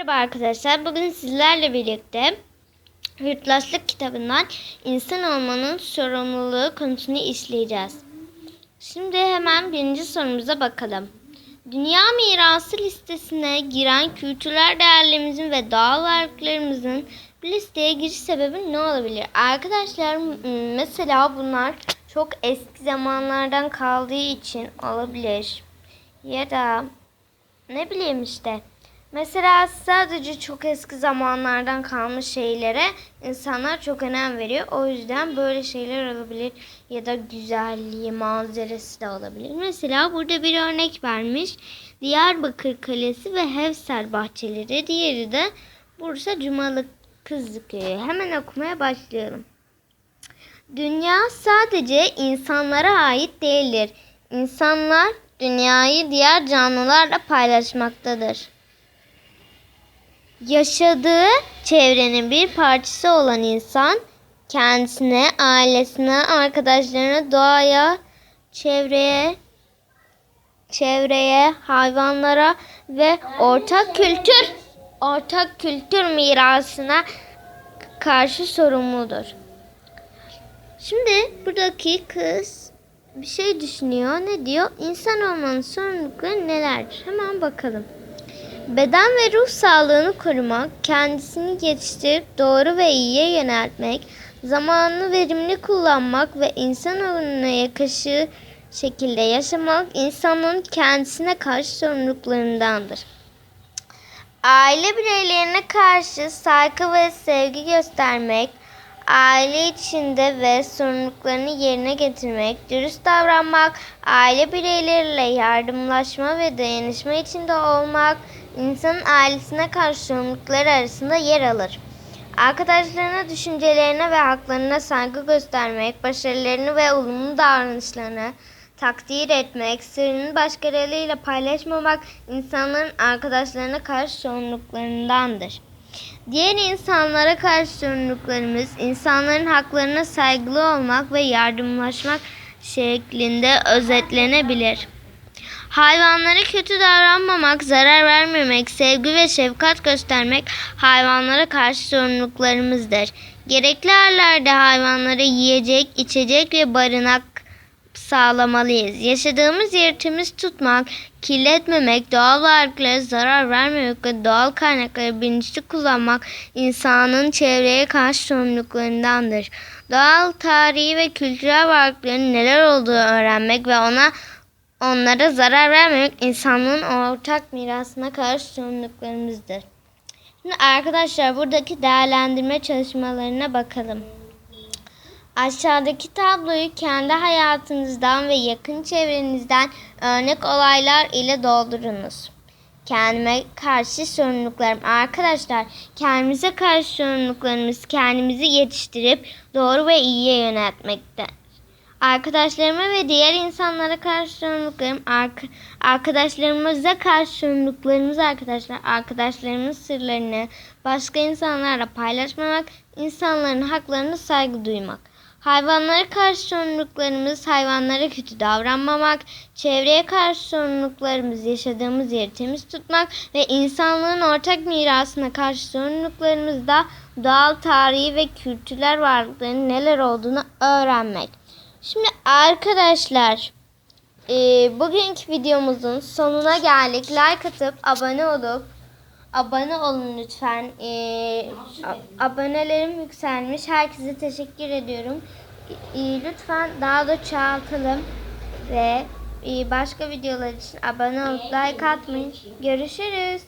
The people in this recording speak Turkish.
Merhaba arkadaşlar. Bugün sizlerle birlikte Yurttaşlık kitabından insan olmanın sorumluluğu konusunu işleyeceğiz. Şimdi hemen birinci sorumuza bakalım. Dünya mirası listesine giren kültürel değerlerimizin ve doğal varlıklarımızın listeye giriş sebebi ne olabilir? Arkadaşlar mesela bunlar çok eski zamanlardan kaldığı için olabilir. Ya da ne bileyim işte. Mesela sadece çok eski zamanlardan kalmış şeylere insanlar çok önem veriyor. O yüzden böyle şeyler olabilir. Ya da güzelliği, manzarası da olabilir. Mesela burada bir örnek vermiş. Diyarbakır Kalesi ve Hevsel Bahçeleri. Diğeri de Bursa Cumalı Kızlı Köyü. Hemen okumaya başlayalım. Dünya sadece insanlara ait değildir. İnsanlar dünyayı diğer canlılarla paylaşmaktadır. Yaşadığı çevrenin bir parçası olan insan kendisine, ailesine, arkadaşlarına, doğaya, çevreye, çevreye, hayvanlara ve ortak kültür ortak kültür mirasına karşı sorumludur. Şimdi buradaki kız bir şey düşünüyor. Ne diyor? İnsan olmanın sorumlulukları nelerdir? Hemen bakalım. Beden ve ruh sağlığını korumak, kendisini yetiştirip doğru ve iyiye yöneltmek, zamanını verimli kullanmak ve insanoğluna yakışır şekilde yaşamak insanın kendisine karşı sorumluluklarındandır. Aile bireylerine karşı saygı ve sevgi göstermek, aile içinde ve sorumluluklarını yerine getirmek, dürüst davranmak, aile bireyleriyle yardımlaşma ve dayanışma içinde olmak, insanın ailesine karşı sorumlulukları arasında yer alır. Arkadaşlarına, düşüncelerine ve haklarına saygı göstermek, başarılarını ve olumlu davranışlarını takdir etmek, sırrını başkalarıyla paylaşmamak insanların arkadaşlarına karşı sorumluluklarındandır. Diğer insanlara karşı sorumluluklarımız, insanların haklarına saygılı olmak ve yardımlaşmak şeklinde özetlenebilir. Hayvanlara kötü davranmamak, zarar vermemek, sevgi ve şefkat göstermek hayvanlara karşı sorumluluklarımızdır. Gerekli yerlerde hayvanlara yiyecek, içecek ve barınak sağlamalıyız. Yaşadığımız yeri temiz tutmak, kirletmemek, doğal varlıklara zarar vermemek ve doğal kaynakları bilinçli kullanmak insanın çevreye karşı sorumluluklarındandır. Doğal, tarihi ve kültürel varlıkların neler olduğunu öğrenmek ve ona onlara zarar vermemek insanlığın ortak mirasına karşı sorumluluklarımızdır. Şimdi arkadaşlar buradaki değerlendirme çalışmalarına bakalım. Aşağıdaki tabloyu kendi hayatınızdan ve yakın çevrenizden örnek olaylar ile doldurunuz. Kendime karşı sorumluluklarım. Arkadaşlar kendimize karşı sorumluluklarımız kendimizi yetiştirip doğru ve iyiye yöneltmekte. Arkadaşlarıma ve diğer insanlara karşı sorumluluklarım, ark- arkadaşlarımıza karşı sorumluluklarımız arkadaşlar, arkadaşlarımın sırlarını başka insanlarla paylaşmamak, insanların haklarına saygı duymak. Hayvanlara karşı sorumluluklarımız hayvanlara kötü davranmamak, çevreye karşı sorumluluklarımız yaşadığımız yeri temiz tutmak ve insanlığın ortak mirasına karşı sorumluluklarımız da doğal, tarihi ve kültürel varlıkların neler olduğunu öğrenmek. Şimdi arkadaşlar e, bugünkü videomuzun sonuna geldik. Like atıp abone olup abone olun lütfen. E, abonelerim yükselmiş. Herkese teşekkür ediyorum. E, lütfen daha da çoğaltalım ve e, başka videolar için abone olup like atmayın. Görüşürüz.